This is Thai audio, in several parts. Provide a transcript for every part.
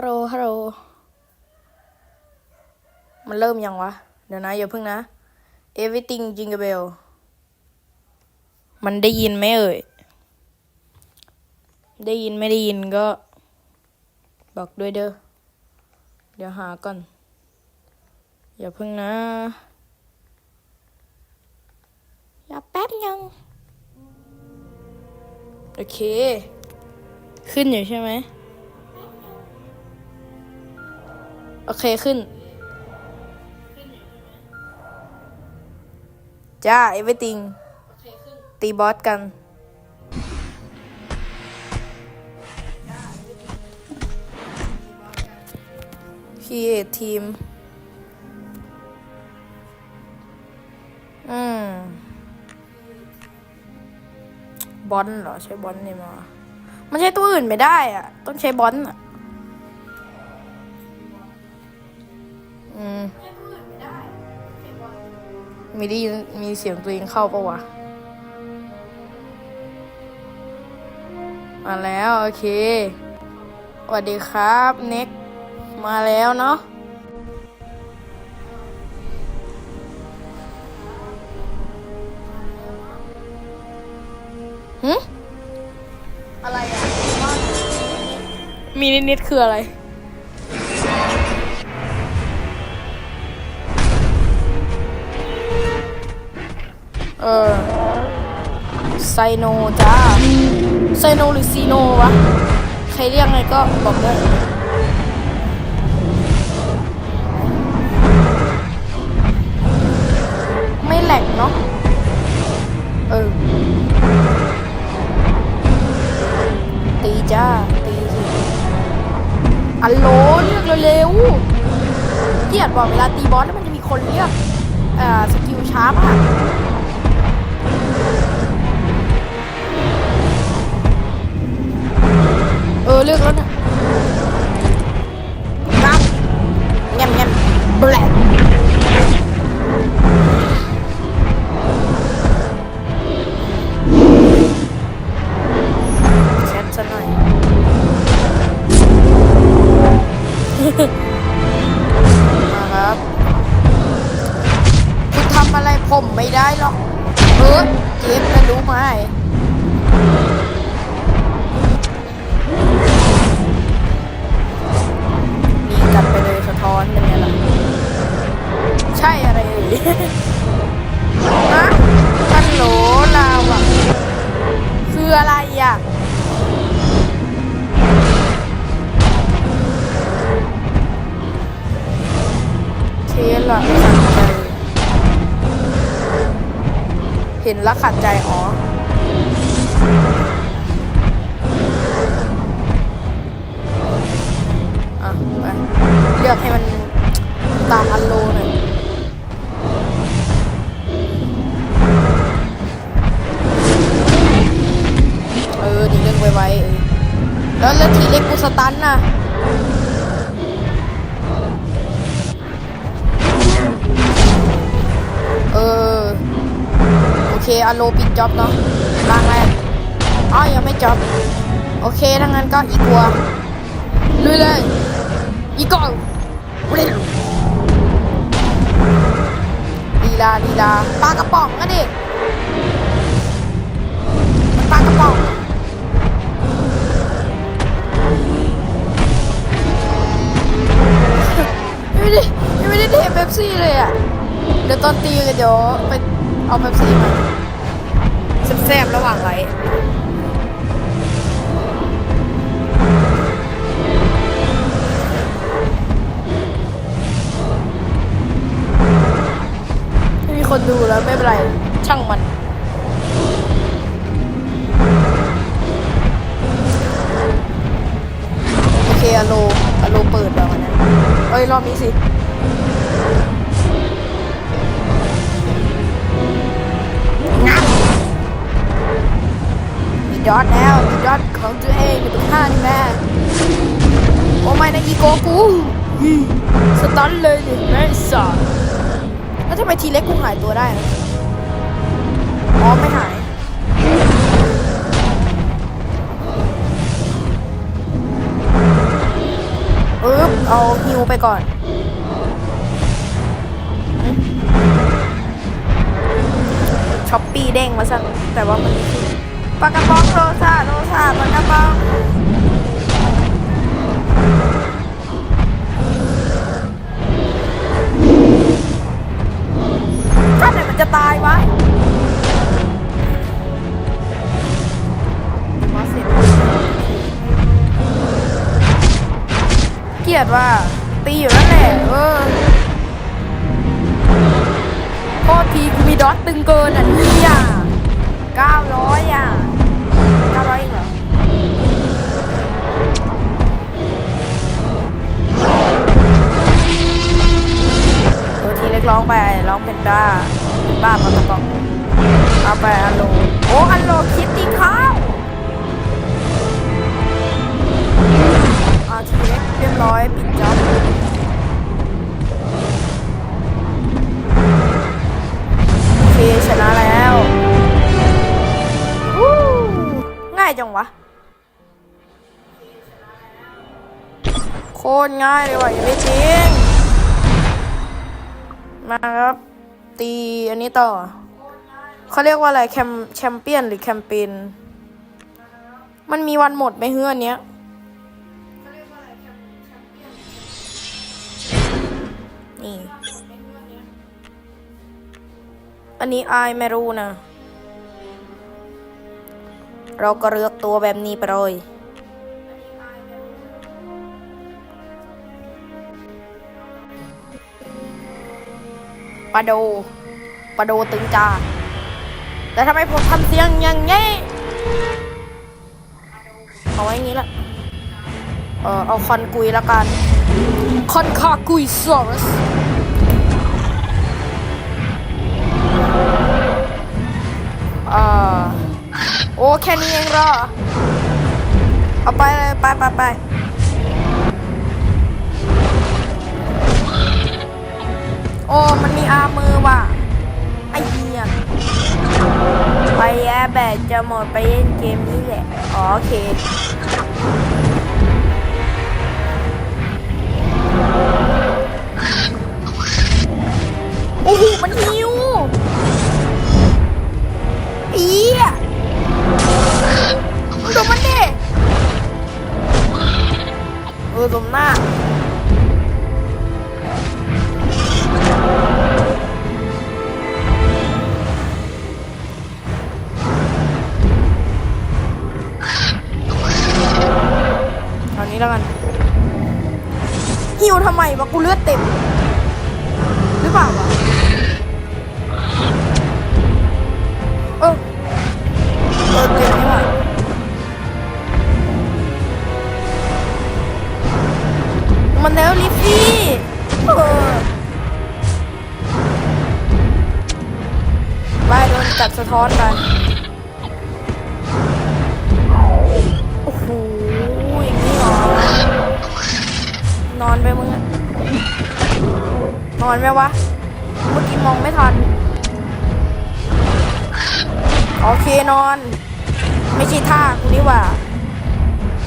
ลโหลฮัลโหลมันเริ่มยังวะ เดี๋ยวนะอย่าเพิ่งนะ everything jingle bell มันได้ยินไหมเอ่ย ได้ยินไม่ได้ยินก็ บอกด้วยเด้อ เดี๋ยวหาก่อน อย่าเพิ่งนะ อย่าแป๊บยัง โอเค ขึ้นอยู่ใช่ไหม โอเคขึ้นจ้า everything ตีบอสกันพี่ทีมอืม บอลเหรอ ใช้บอลนี่มา มันใช้ตัวอื่นไม่ได้อะ ต้องใช้บอลอะ อืมมีได้ยินมีเสียงตัวเองเข้าปะวะ มาแล้วโอเคสวัสดีครับเน็กมาแล้วเนาะหึอะไรอะมีนิดๆคืออะไร เออไซโนจ้าไซโนหรือซีโนวะ ใครเรียกไงก็บอกด้วยไม่แหลกเนาะเออ ตีจ้า ตีสิอัลโหลเรียกเร็วๆเกลียดบอกเวลาตีบอสแล้วมันจะมีคนเรียกอ่าสกิลชาร์ปอะ เคืออะไรอะเทสละขัดใจ เห็นแล้วขัดใจอ๋ออะไปเลือกให้มันตามอันโลหน่อย ไว้ๆแล้วแล้วทีเล็กกูสตันน่ะเออ โอเคอโลปิดจ็อบเนาะล่างแรกอ๋อยังไม่จ็อบ โอเคถ้างั้นก็อีกัวลุยเลยอีกกองเร็วลีลาลีลาปลากระป๋องอะดิมันปลากระป๋อง ยังไม่ได้ยังไม่ได้เทเป๊ปซี่เลยอะ เดี๋ยวตอนตีกันเดี๋ยวไปเอาเป๊ปซี่มาแซ่บๆระหว่างไรไม่มีคนดูแล้วไม่เป็นไร ช่างมัน เอ้ย รอบนี้สิ งับมีดแล้วมีดของตัวเองอยู่ตรงข้างนี่แม่ โอ้ไม่นะอีโกกูสตันเลยดิแม่สัสแล้วทำไมทีเล็กกูหายตัวได้ อ๋อ ไม่หาย เอาฮิวไปก่อนช้อปปี้เด้งมาสั่แต่ว่ามันปากกระป๋องโรซาโรซาปากกระป๋องถ้าไหนมันจะตายวะ กียดว่าตีอยู่นั่นแหละเออโทษทีกูมีดอทตึงเกินอะนี่ยเก้าร้อยอะเก้าร้อยเหรอเออทีเล็กร้องไปร้องเป็นด้าบ้าปากกระป๋องเอาไปอันโลโอ้อันโลคิดตีข้า ตรง่ายเลยว่ะอย่าไปจริง มาครับ ตีอันนี้ต่อ เขาเรียกว่าอะไรแคมแชมเปี้ยนหรือแคมเปญมันมีวันหมดไหมเฮืออันเนี้ยนี่ อันนี้อายไม่รู้นะ เราก็เลือกตัวแบบนี้ไปเลย ปลาโดปลาโดตึงจาแต่ทำไมผมทำเสียงอย่างงี้เอาไว้งี้ละเออเอาคอนกุยละกัน คอนคากุยซอรัสอ่าโอ้แค่นี้เองเหรอ เอาไปเลย ไปไปไป โอ้มันมีอามือว่ะ ไอเหี้ยไปแอร์แบตจะหมดไปเล่นเกมนี้แหละอ๋อโอเคโอ้โหมันหิวอีอะมึงดูมันดิเออสมหน้า แล้วกันหิวทำไมวะกูเลือดเต็ม หรือเปล่าวะเออเออเจ็บนี่หว่ามันแล้วลิฟฟี่เออไปโดนจับสะท้อนไป อนไหมวะ เมื่อกี้มองไม่ทัน โอเคนอน ไม่ใช่ท่ากูนี่ว่า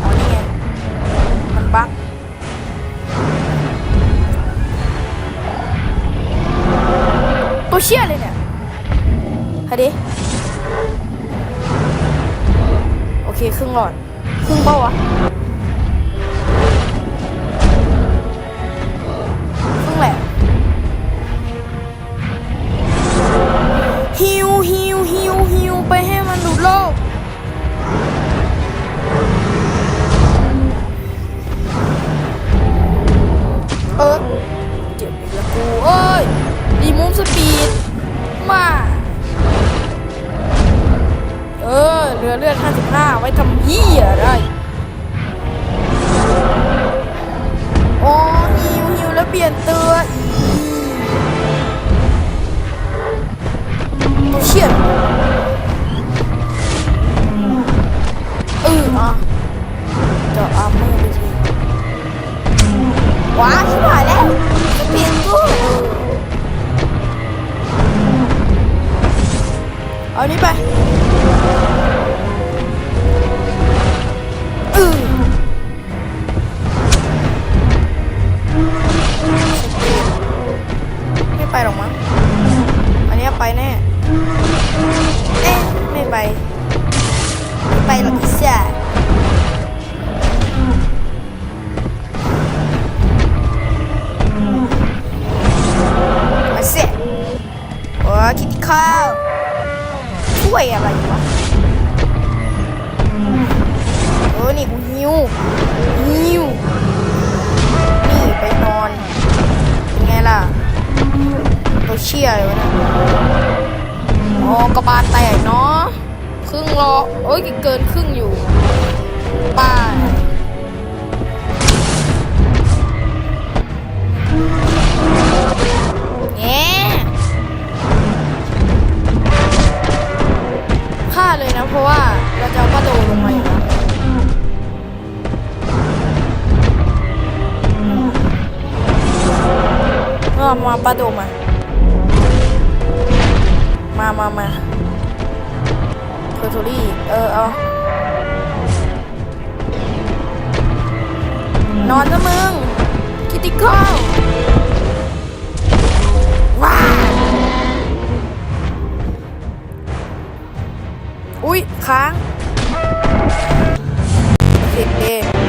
อ๋อนี่ไง มันบั๊กตัวเชี่ยเลยเนี่ยฮะดิ โอเค ครึ่งหลอด ครึ่งเป้าวะ นอนนะมึง คิติคอลว้าอุ้ยค้างโอเค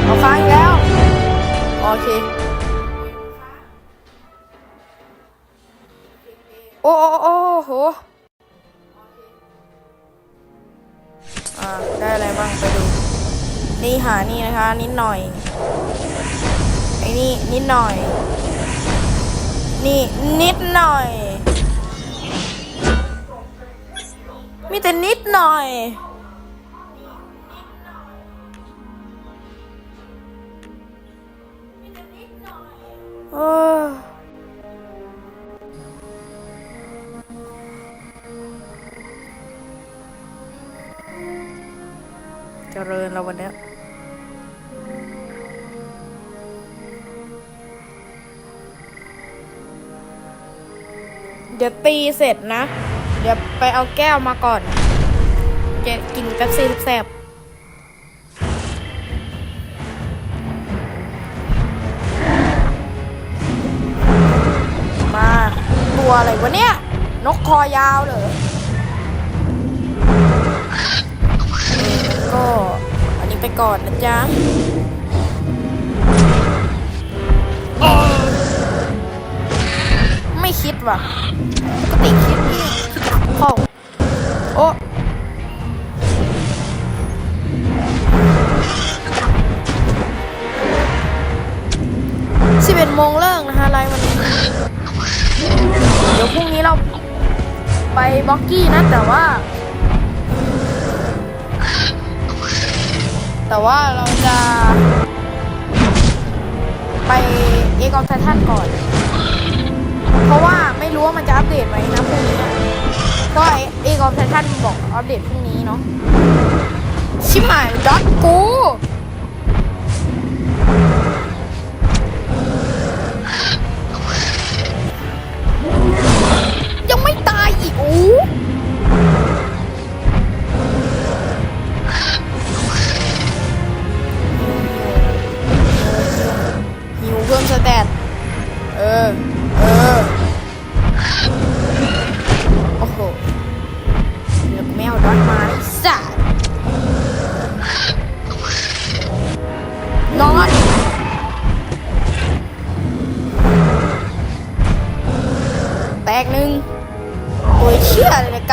เอาค้างแล้ว โอเค โอ้โอ้โอ้โห อ่าได้อะไรบ้างไปดู นี่หานี่นะคะ นิดหน่อย ไอ้นี่นิดหน่อย นี่นิดหน่อย มีแต่นิดหน่อยโอ้ ริญแล้ววันเนี้เดี๋ยวตีเสร็จนะ เดี๋ยวไปเอาแก้วมาก่อน จะกินแป๊บซี่แซ่บมา ตัวอะไรวะเนี่ย นกคอยาวเหรอ ก่อนนะจ๊ะไม่คิดว่ะปกติคิดนี่คิดเข้าโอ้สิบเอ็ดโมงเลิกนะคะไลฟ์วันนี้ เดี๋ยวพรุ่งนี้เราไปบ็อกกี้นะแต่ว่า แต่ว่าเราจะไปเอกออฟไททันก่อน เพราะว่าไม่รู้ว่ามันจะอัปเดตไหมนะพรุ่งนี้ก็เอกออฟไททันบอกอัปเดตพรุ่งนี้เนาะชิบหายดอทกู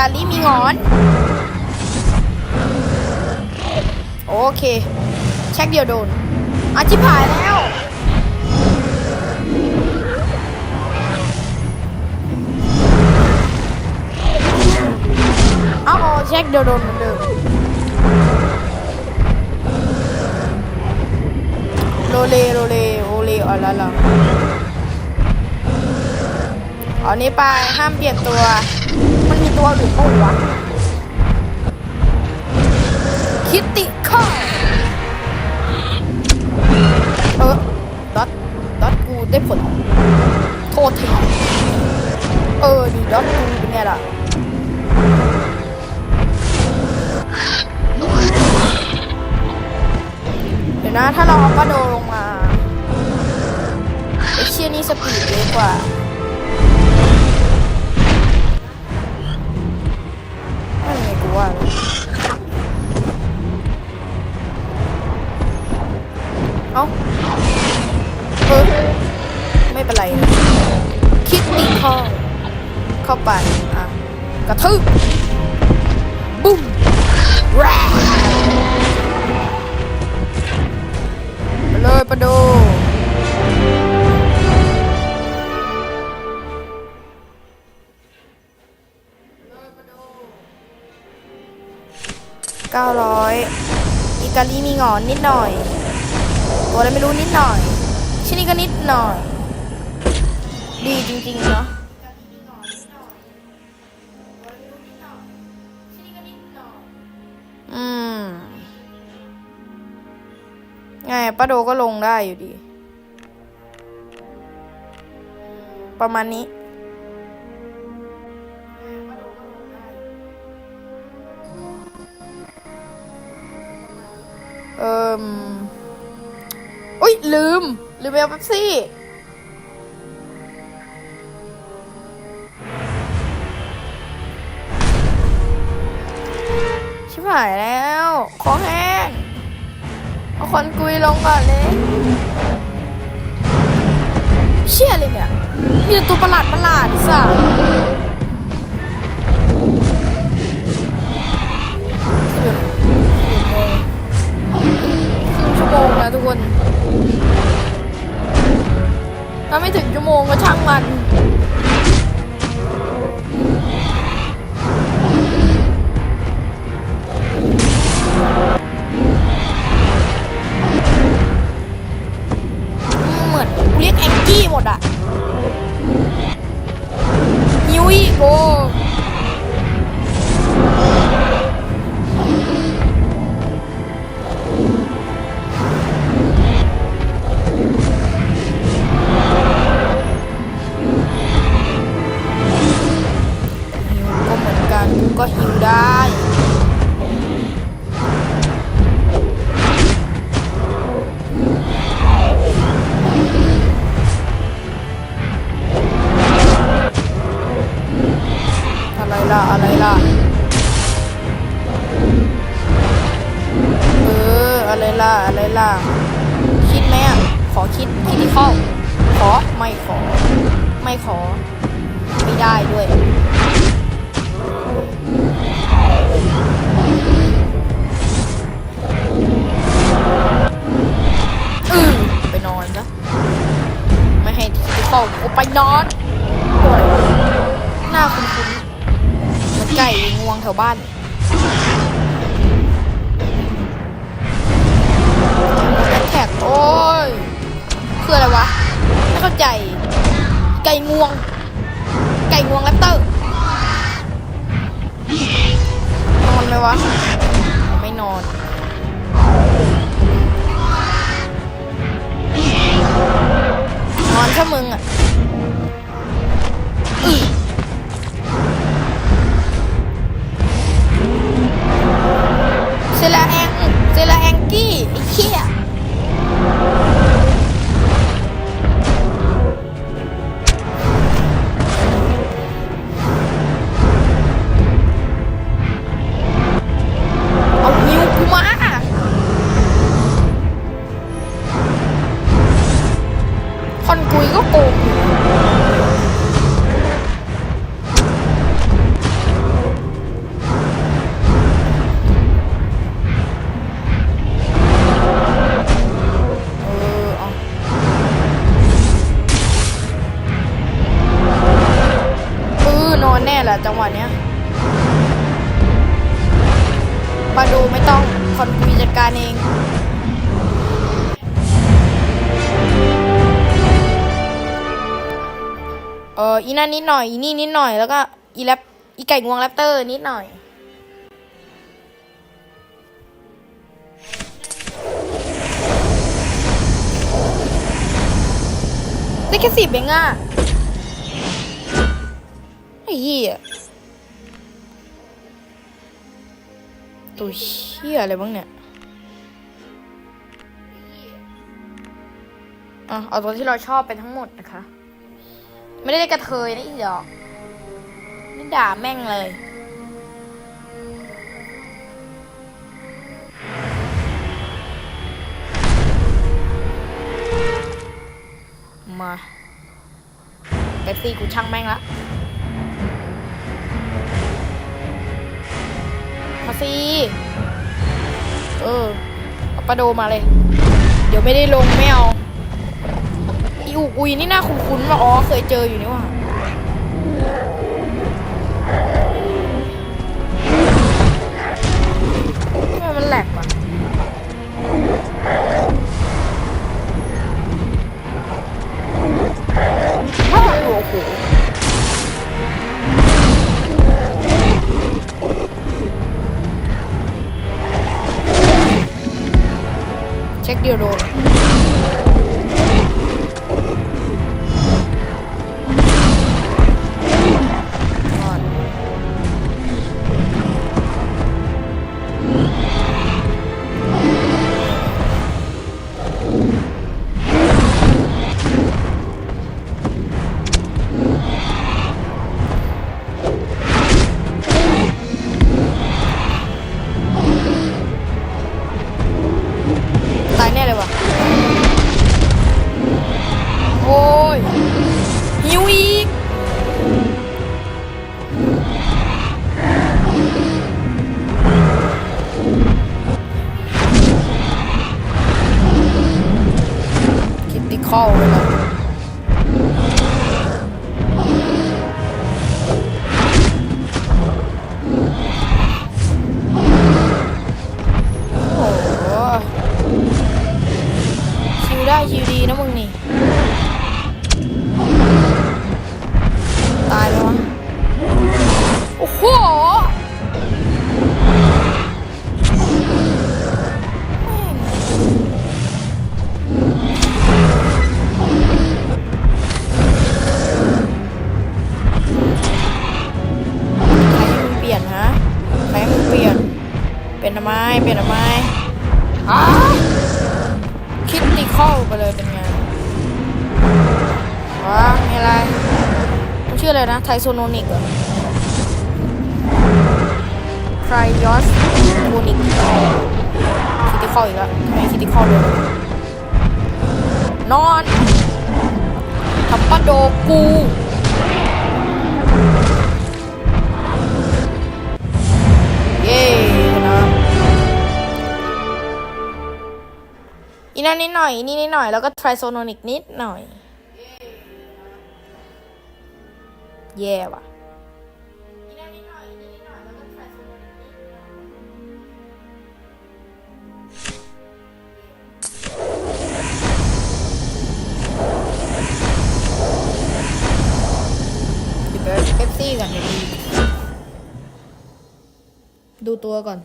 การีมีงอน โอเค เช็คเดียวโดนอาชิบหายแล้วเอาเอาเช็คเดียวโดนเหมือนเดิมโรเลโรเลโอเลอ๋อละละเอานี้ไปห้ามเปลี่ยนตัว มันมีตัวอื่นปะวะคิตติคอเออดอทดอทกูได้ผล โทษทีเออดีดอทกูเป็นไงล่ะเดี๋ยวนะ ถ้าเราเอาปลาโดลงมาไอเชี่ยนี่สปีดเยอะกว่า เป็นไรนะคิดตีข้าเข้าไป อะ กระทืบบุ้มแร่ไปเลยประดูเก้าร้อยอิกาลีมีหงอนนิดหน่อย ตัวอะไรไม่รู้นิดหน่อย ชินี่ก็นิดหน่อย ดีจริงๆเนาะอืมไงป้าโดก็ลงได้อยู่ดี ประมาณนี้เอิมอุ้ยลืม ลืมเอาเป๊ปซี่ หายแล้วคอแห้งเอาคนกุยลงก่อนเลยเชี่ยเลยเนี่ยมีตัวประหลาดประหลาดสัสชั่วโมงนะทุกคนถ้าไม่ถึงชั่วโมงก็ช่างมัน เหมือนกูเรียกแองกี้หมดอะนิวอีโอ นอนตัวอะไรวะหน้าคุ้นๆเหมือนไก่งวงแถวบ้านแท็กโอ้ยคืออะไรวะ ไม่เข้าใจ ไก่งวง ไก่งวงแรปเตอร์นอนไหมวะ ไม่นอนนอนแค่มึงอะ เคนกุยจัดการเองเอออีนั่นนิดหน่อย อีนี่นิดหน่อย แล้วก็อีแรปอีไก่งวงแรปเตอร์นิดหน่อย ได้แค่สิบเองอะไอ้เหี้ย ตัวเชี่ยอะไรบ้างเนี่ยอะเอาตัวที่เราชอบไปทั้งหมดนะคะ ไม่ได้กระเทยนะอีดอกนี่ด่าแม่งเลย มาเป๊ปซี่กูช่างแม่งละ ฟีเออ เอาปลาโดมาเลย เดี๋ยวไม่ได้ลงไม่เอาอีอุกอุยนี่น่าคุ้นๆว่าอ๋อเคยเจออยู่นี่หว่า เช็ค คิดติ ลี่ยนทำไมอ้าคิดติเข้าไปเลยเป็นไงวะมีอะไรมันชื่ออะไรนะ ไทโซโนนิกเหรอไทรยอสโทนิกคิติคอลอีกแล้วทำไมคิติคอลเลยนอนทับปะโดกูเย้ อีนั่นนิดหน่อยอีนี่นิดหน่อยแล้วก็ไทรโซโนนิกนิดหน่อย แย่ว่ะเดี๋ยวไปเป๊ปซี่ก่อนเดี๋ยวดูดูตัวก่อน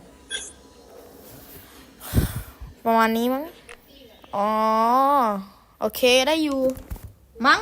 ประมาณนี้มั้ง อ๋อ โอเคได้อยู่ มั้ง